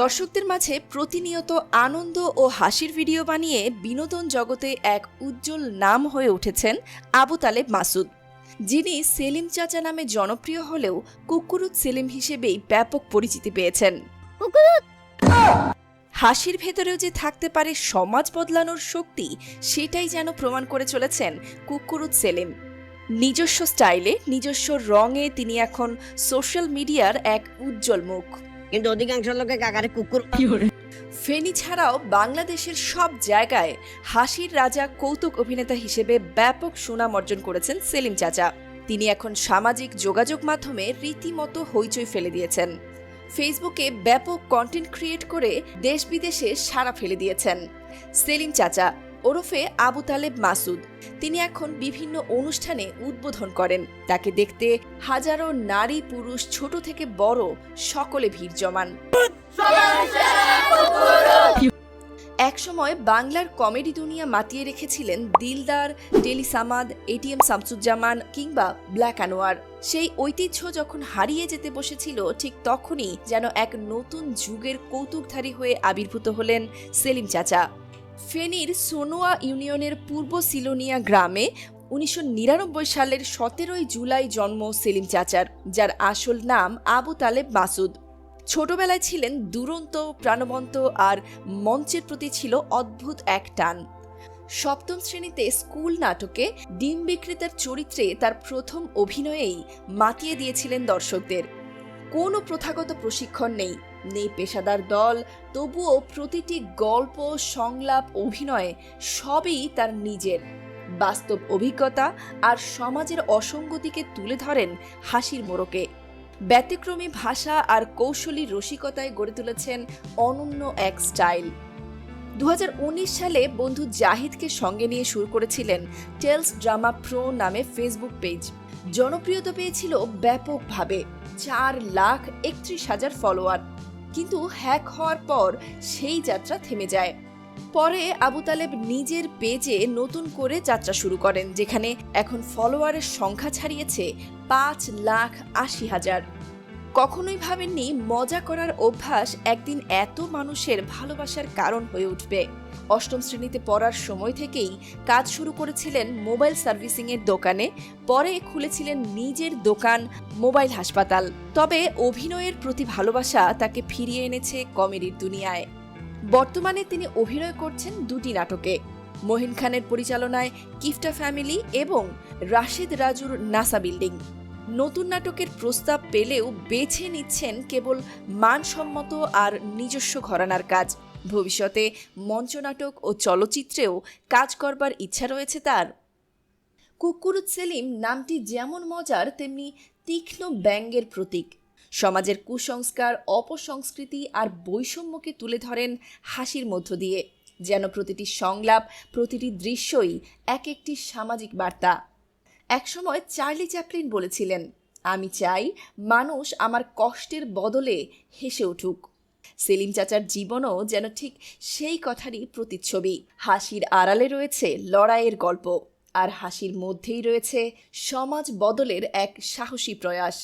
দর্শকদের মাঝে প্রতিনিয়ত আনন্দ ও হাসির ভিডিও বানিয়ে বিনোদন জগতে এক উজ্জ্বল নাম হয়ে উঠেছেন আবু তালেব মাসুদ। যিনি সেলিম চাচা নামে জনপ্রিয় হলেও কুকুরুত সেলিম হিসেবেই ব্যাপক পরিচিতি পেয়েছেন। হাসির ভেতরেও যে থাকতে পারে সমাজ বদলানোর শক্তি সেটাই যেন প্রমাণ করে চলেছেন কুকুরুত সেলিম। নিজস্ব স্টাইলে নিজস্ব রঙে তিনি এখন সোশ্যাল মিডিয়ার এক উজ্জ্বল মুখ। কিন্তু অধিকাংশ লোকে কাকারে কুকুর। ফেনী ছাড়াও বাংলাদেশের সব জায়গায় হাসির রাজা কৌতুক অভিনেতা হিসেবে ব্যাপক সুনাম অর্জন করেছেন সেলিম চাচা। তিনি এখন সামাজিক যোগাযোগ মাধ্যমে রীতিমতো হইচই ফেলে দিয়েছেন। ফেসবুকে ব্যাপক কন্টেন্ট ক্রিয়েট করে দেশ বিদেশে সাড়া ফেলে দিয়েছেন সেলিম চাচা। ওরফে আবু তালেব মাসুদ। তিনি এখন বিভিন্ন অনুষ্ঠানে উদ্বোধন করেন। তাকে দেখতে হাজারো নারী, পুরুষ, ছোট থেকে বড়, সকলে ভিড় জমান। একসময় বাংলার কমেডি দুনিয়া মাতিয়ে রেখেছিলেন দিলদার, টেলিসামাদ, এটিএম শামসুজ্জামান কিংবা ব্ল্যাক আনোয়ার। সেই ঐতিহ্য যখন হারিয়ে যেতে বসেছিল, ঠিক তখনই যেন এক নতুন যুগের কৌতুকধারী হয়ে আবির্ভূত হলেন সেলিম চাচা। ফেনীর সোনোয়া ইউনিয়নের পূর্ব সিলোনিয়া গ্রামে উনিশশো নিরানব্বই সালের সতেরোই জুলাই জন্ম সেলিম চাচার, যার আসল নাম আবু তালেব মাসুদ। ছোটবেলায় ছিলেন দুরন্ত, প্রাণবন্ত আর মঞ্চের প্রতি ছিল অদ্ভুত এক টান। সপ্তম শ্রেণীতে স্কুল নাটকে ডিম বিক্রেতার চরিত্রে তার প্রথম অভিনয়েই মাতিয়ে দিয়েছিলেন দর্শকদের। কোনো প্রথাগত প্রশিক্ষণ নেই। নেই পেশাদার দল, তবুও প্রতিটি গল্প, সংলাপ, অভিনয় সবই তার নিজের। বাস্তব অভিজ্ঞতা আর সমাজের অসঙ্গতিকে তুলে ধরেন হাসির মোড়কে। ব্যতিক্রমী ভাষা আর কৌশলী রসিকতায় গড়ে তুলেছেন অনন্য এক স্টাইল। দু হাজার উনিশ সালে বন্ধু জাহিদকে সঙ্গে নিয়ে শুরু করেছিলেন টেলস ড্রামা প্রো নামে ফেসবুক পেজ। জনপ্রিয়তা পেয়েছিল ব্যাপকভাবে চার লাখ একত্রিশ হাজার ফলোয়ার। কিন্তু হ্যাক হওয়ার পর সেই যাত্রা থেমে যায়। পরে আবু তালেব নিজের পেজে নতুন করে যাত্রা শুরু করেন, যেখানে এখন ফলোয়ারের সংখ্যা ছাড়িয়েছে পাঁচ লাখ আশি হাজার। কখনোই ভাবেননি মজা করার অভ্যাস একদিন এত মানুষের ভালোবাসার কারণ হয়ে উঠবে। অষ্টম শ্রেণীতে পড়ার সময় থেকেই কাজ শুরু করেছিলেন মোবাইল সার্ভিসিংয়ের দোকানে, পরে খুলেছিলেন নিজের দোকান, মোবাইল হাসপাতাল। তবে অভিনয়ের প্রতি ভালোবাসা তাকে ফিরিয়ে এনেছে কমেডির দুনিয়ায়। বর্তমানে তিনি অভিনয় করছেন দুটি নাটকে। মহিন খানের পরিচালনায় কিফটা ফ্যামিলি এবং রাশেদ রাজুর নাসা বিল্ডিং। নতুন নাটকের প্রস্তাব পেলেও বেছে নিচ্ছেন কেবল মানসম্মত আর নিজস্ব ঘরানার কাজ। ভবিষ্যতে মঞ্চনাটক ও চলচ্চিত্রেও কাজ করবার ইচ্ছা রয়েছে তার। কুকুরুত সেলিম নামটি যেমন মজার, তেমনি তীক্ষ্ণ ব্যঙ্গের প্রতীক। সমাজের কুসংস্কার, অপসংস্কৃতি আর বৈষম্যকে তুলে ধরেন হাসির মধ্য দিয়ে। যেন প্রতিটি সংলাপ, প্রতিটি দৃশ্যই এক একটি সামাজিক বার্তা। একসময় চার্লি চ্যাপলিন বলেছিলেন, আমি চাই মানুষ আমার কষ্টের বদলে হেসে উঠুক। সেলিম চাচার জীবনও যেন ঠিক সেই কথারই প্রতিচ্ছবি। হাসির আড়ালে রয়েছে লড়াইয়ের গল্প, আর হাসির মধ্যেই রয়েছে সমাজ বদলের এক সাহসী প্রয়াস।